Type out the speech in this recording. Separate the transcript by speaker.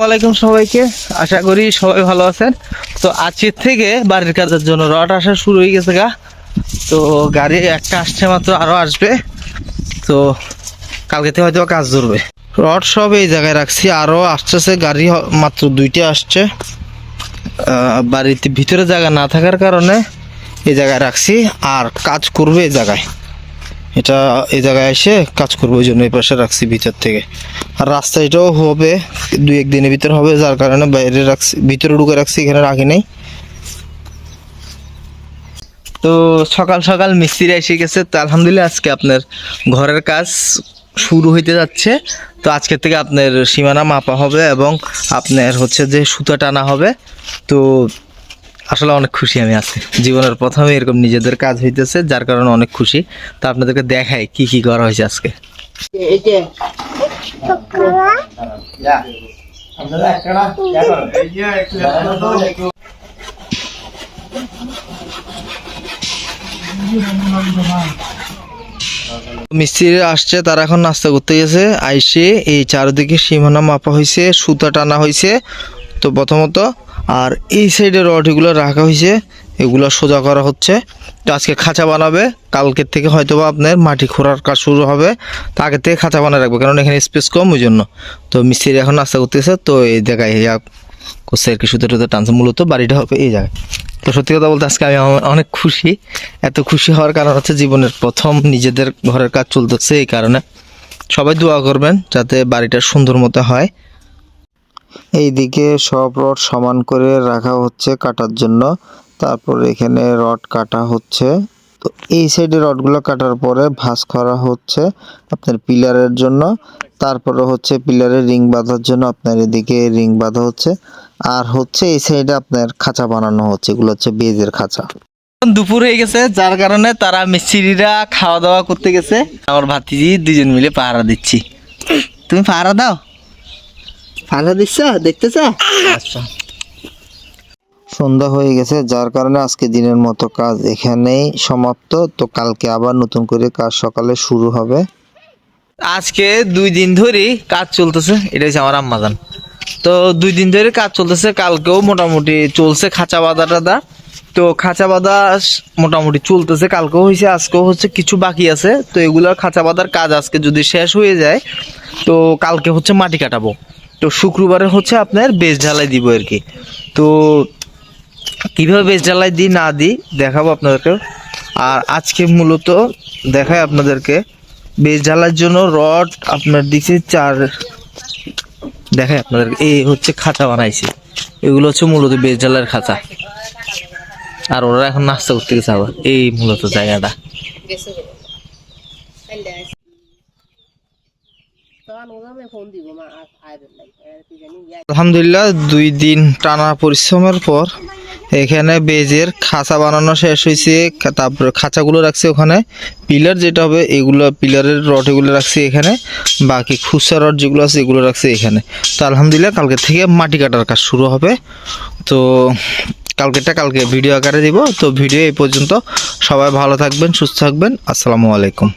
Speaker 1: ওয়ালাইকুম সবাইকে। আশা করি সবাই ভালো আছেন। তো আজকের থেকে বাড়ির কাজের জন্য রড আসা শুরু হয়ে গেছে গা। তো গাড়ি একটা আসছে মাত্র, আরও আসবে। তো কালকে থেকে হয়তো কাজ ধরবে। রড সব এই জায়গায় রাখছি, আরও আসতেছে, গাড়ি মাত্র দুইটা আসছে। বাড়িতে ভিতরে জায়গা না থাকার কারণে এই জায়গায় রাখছি, আর কাজ করবে এই জায়গায়। এটা এই জায়গায় এসে কাজ করব, ওই জন্য এই পাশে রাখছি ভিতর থেকে। আর রাস্তা এটাও হবে, দুই একদিনের ভিতর হবে, যার কারণে বাইরে রাখছি, ভিতরে ঢুকে রাখছি, এখানে রাখি নাই। তো সকাল সকাল মিস্ত্রি এসে গেছে, তো আলহামদুলিল্লাহ আজকে আপনার ঘরের কাজ শুরু হইতে যাচ্ছে। তো আজকের থেকে আপনার সীমানা মাপা হবে এবং আপনার হচ্ছে যে সুতা টানা হবে। তো আসলে অনেক খুশি আমি আছি। জীবনের প্রথমে এরকম নিজেদের কাজ হইতেছে, যার কারণে অনেক খুশি। তো আপনাদেরকে দেখাই কি কি করা হয়েছে আজকে। মিস্ত্রি আসছে, তারা এখন নাস্তা করতে গেছে। আইসে এই চারিদিকে সীমানা মাপা হয়েছে সুতা টানা হয়েছে তো প্রথমত আর এই সাইডে রড এগুলো রাখা হয়েছে, এগুলো সোজা করা হচ্ছে। তো আজকে খাঁচা বানাবে, কালকের থেকে হয়তো বা আপনার মাটি খোঁড়ার কাজ শুরু হবে। তো আগের থেকে খাঁচা বানিয়ে রাখবে, কারণ এখানে স্পেস কম ওই জন্য তো মিস্ত্রি এখন নাস্তা করতেছে, তো এই জায়গায় ইয়া করছে আর কি সুতো টুতো টানছে, মূলত বাড়িটা হবে এই জায়গায়। তো সত্যি কথা বলতে আজকে আমি অনেক খুশি। এত খুশি হওয়ার কারণ হচ্ছে জীবনের প্রথম নিজেদের ঘরের কাজ চলতেছে এই কারণে। সবাই দোয়া করবেন, যাতে বাড়িটা সুন্দর মতো হয়। এইদিকে সব রড সমান করে রাখা হচ্ছে কাটার জন্য। তারপর এখানে রড কাটা হচ্ছে। তো এই সাইডে রডগুলো কাটার পরে ভাঁজ করা হচ্ছে আপনার পিলারের জন্য। তারপরে হচ্ছে পিলারে রিং বাঁধার জন্য আপনার এদিকে রিং বাঁধা হচ্ছে। আর হচ্ছে এই সাইডে আপনার খাঁচা বানানো হচ্ছে। এগুলো হচ্ছে বেজের খাঁচা। দুপুর হয়ে গেছে, যার কারণে তারা মিস্ত্রিরা খাওয়া দাওয়া করতে গেছে। আমার ভাতিজি দুজন মিলে পাহারা দিচ্ছি। তুমি পাহারা দাও। পাহারা দিচ্ছ? দেখতেছ? আচ্ছা। সন্ধ্যা হয়ে গেছে যার কারণে আজকে দিনের মতো কাজ এখানেই সমাপ্ত। তো কালকে আবার নতুন করে কাজ সকালে শুরু হবে। আজকে দুই দিন ধরেই কাজ চলতেছে এটা হচ্ছে আমার আম্মাজান। তো দুই দিন ধরে কাজ চলতেছে কালকেও মোটামুটি চলছে খাঁচা বাঁধা টাদা তো খাঁচা বাঁধা মোটামুটি চলতেছে কালকেও হয়েছে আজকেও হচ্ছে কিছু বাকি আছে। তো এগুলোর খাঁচা বাঁধার কাজ আজকে যদি শেষ হয়ে যায় তো কালকে হচ্ছে মাটি কাটাবো। তো শুক্রবারে হচ্ছে আপনার বেশ ঢালাই দিব আর কি। তো কীভাবে বেশ ঢালাই দিই না দিই দেখাবো আপনাদেরকে আর আজকে মূলত দেখাই আপনাদেরকে, বেশ জ্বালার জন্য রড আপনার দিছি চার, দেখাই আপনাদেরকে, এই হচ্ছে খাঁচা বানাইছি। এগুলো হচ্ছে মূলত বেশ ঢালার খাঁচা। আর ওরা এখন নাস্তা করতে গেছে আবার, এই মূলত জায়গাটা। আলহামদুলিল্লাহ, দুই দিন টানা পরিশ্রমের পর এখানে বেজের খাঁচা বানানো শেষ হয়েছে। তারপরে খাঁচাগুলো রাখছি ওখানে। পিলার যেটা হবে, এগুলো পিলারের রড এগুলো রাখছি এখানে। বাকি খুচরা রড যেগুলো আছে, এগুলো রাখছি এখানে। তো আলহামদুলিল্লাহ, কালকে থেকে মাটি কাটার কাজ শুরু হবে। তো কালকেটা কালকে ভিডিও আকারে দিব। তো ভিডিও এই পর্যন্ত সবাই ভালো থাকবেন, সুস্থ থাকবেন। আসসালামু আলাইকুম।